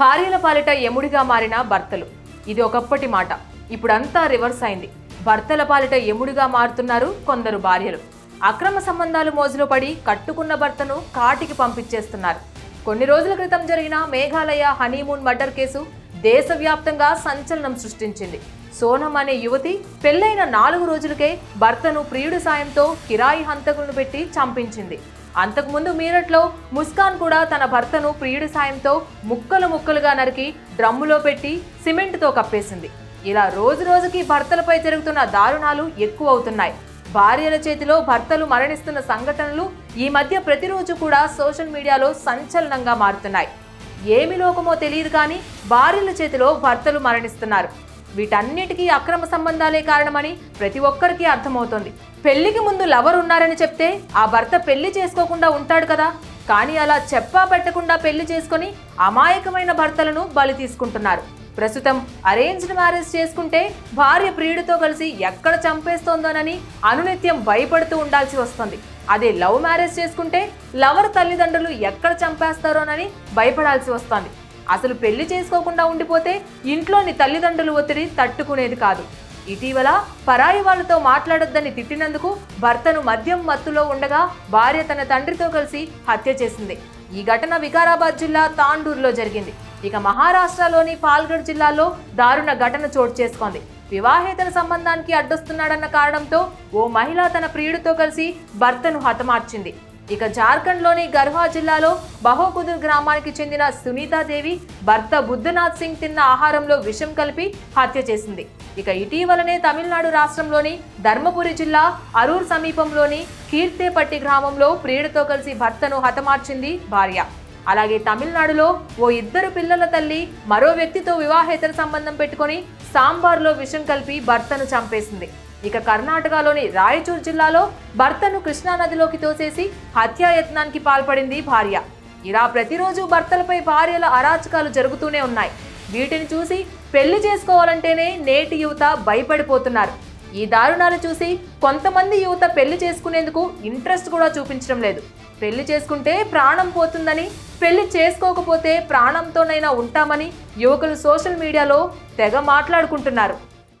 భార్యల పాలిట యముడిగా మారిన భర్తలు. ఇది ఒకప్పటి మాట. ఇప్పుడంతా రివర్స్ అయింది. భర్తల పాలిట యముడిగా మారుతున్నారు కొందరు భార్యలు. అక్రమ సంబంధాలు మోజులో పడి కట్టుకున్న భర్తను కాటికి పంపించేస్తున్నారు. కొన్ని రోజుల క్రితం జరిగిన మేఘాలయ హనీమూన్ మర్డర్ కేసు దేశవ్యాప్తంగా సంచలనం సృష్టించింది. సోనం అనే యువతి పెళ్ళైన నాలుగు రోజులకే భర్తను ప్రియుడి సాయంతో కిరాయి హంతకులను పెట్టి చంపించింది. అంతకుముందు మీరట్లో ముస్కాన్ కూడా తన భర్తను ప్రియుడి సాయంతో ముక్కలు ముక్కలుగా నరికి డ్రమ్ములో పెట్టి సిమెంట్తో కప్పేసింది. ఇలా రోజు రోజుకి భర్తలపై జరుగుతున్న దారుణాలు ఎక్కువ అవుతున్నాయి. భార్యల చేతిలో భర్తలు మరణిస్తున్న సంఘటనలు ఈ మధ్య ప్రతిరోజు కూడా సోషల్ మీడియాలో సంచలనంగా మారుతున్నాయి. ఏమి లోకమో తెలియదు కానీ భార్యల చేతిలో భర్తలు మరణిస్తున్నారు. వీటన్నిటికీ అక్రమ సంబంధాలే కారణమని ప్రతి ఒక్కరికి అర్థమవుతోంది. పెళ్ళికి ముందు లవర్ ఉన్నారని చెప్తే ఆ భర్త పెళ్ళి చేసుకోకుండా ఉంటాడు కదా. కానీ అలా చెప్పా పెట్టకుండా పెళ్ళి చేసుకొని అమాయకమైన భర్తలను బలి తీసుకుంటున్నారు. ప్రస్తుతం అరేంజ్డ్ మ్యారేజ్ చేసుకుంటే భార్య ప్రియుడితో కలిసి ఎక్కడ చంపేస్తోందోనని అనునిత్యం భయపడుతూ ఉండాల్సి వస్తుంది. అదే లవ్ మ్యారేజ్ చేసుకుంటే లవర్ తల్లిదండ్రులు ఎక్కడ చంపేస్తారోనని భయపడాల్సి వస్తుంది. అసలు పెళ్ళి చేసుకోకుండా ఉండిపోతే ఇంట్లోని తల్లిదండ్రులు ఒత్తిడి తట్టుకునేది కాదు. ఇటీవల పరాయి వాళ్ళతో మాట్లాడొద్దని తిట్టినందుకు భర్తను మద్యం మత్తులో ఉండగా భార్య తన తండ్రితో కలిసి హత్య చేసింది. ఈ ఘటన వికారాబాద్ జిల్లా తాండూరులో జరిగింది. ఇక మహారాష్ట్రలోని పాల్గఢ్ జిల్లాలో దారుణ ఘటన చోటు చేసుకుంది. వివాహేతర సంబంధానికి అడ్డొస్తున్నాడన్న కారణంతో ఓ మహిళ తన ప్రియుడితో కలిసి భర్తను హతమార్చింది. ఇక జార్ఖండ్లోని గర్వా జిల్లాలో బహోకుదుర్ గ్రామానికి చెందిన సునీతాదేవి భర్త బుద్ధనాథ్ సింగ్ తిన్న ఆహారంలో విషం కలిపి హత్య చేసింది. ఇక ఇటీవలనే తమిళనాడు రాష్ట్రంలోని ధర్మపురి జిల్లా అరూర్ సమీపంలోని కీర్తేపట్టి గ్రామంలో ప్రియుడితో కలిసి భర్తను హతమార్చింది భార్య. అలాగే తమిళనాడులో ఓ ఇద్దరు పిల్లల తల్లి మరో వ్యక్తితో వివాహేతర సంబంధం పెట్టుకొని సాంబార్లో విషం కలిపి భర్తను చంపేసింది. ఇక కర్ణాటకలోని రాయచూర్ జిల్లాలో భర్తను కృష్ణానదిలోకి తోసేసి హత్యాయత్నానికి పాల్పడింది భార్య. ఇలా ప్రతిరోజు భర్తలపై భార్యల అరాచకాలు జరుగుతూనే ఉన్నాయి. వీటిని చూసి పెళ్ళి చేసుకోవాలంటేనే నేటి యువత భయపడిపోతున్నారు. ఈ దారుణాలు చూసి కొంతమంది యువత పెళ్ళి చేసుకునేందుకు ఇంట్రెస్ట్ కూడా చూపించడం లేదు. పెళ్ళి చేసుకుంటే ప్రాణం పోతుందని పెళ్ళి చేసుకోకపోతే ప్రాణంతోనైనా ఉంటామని యువకులు సోషల్ మీడియాలో తెగ మాట్లాడుకుంటున్నారు.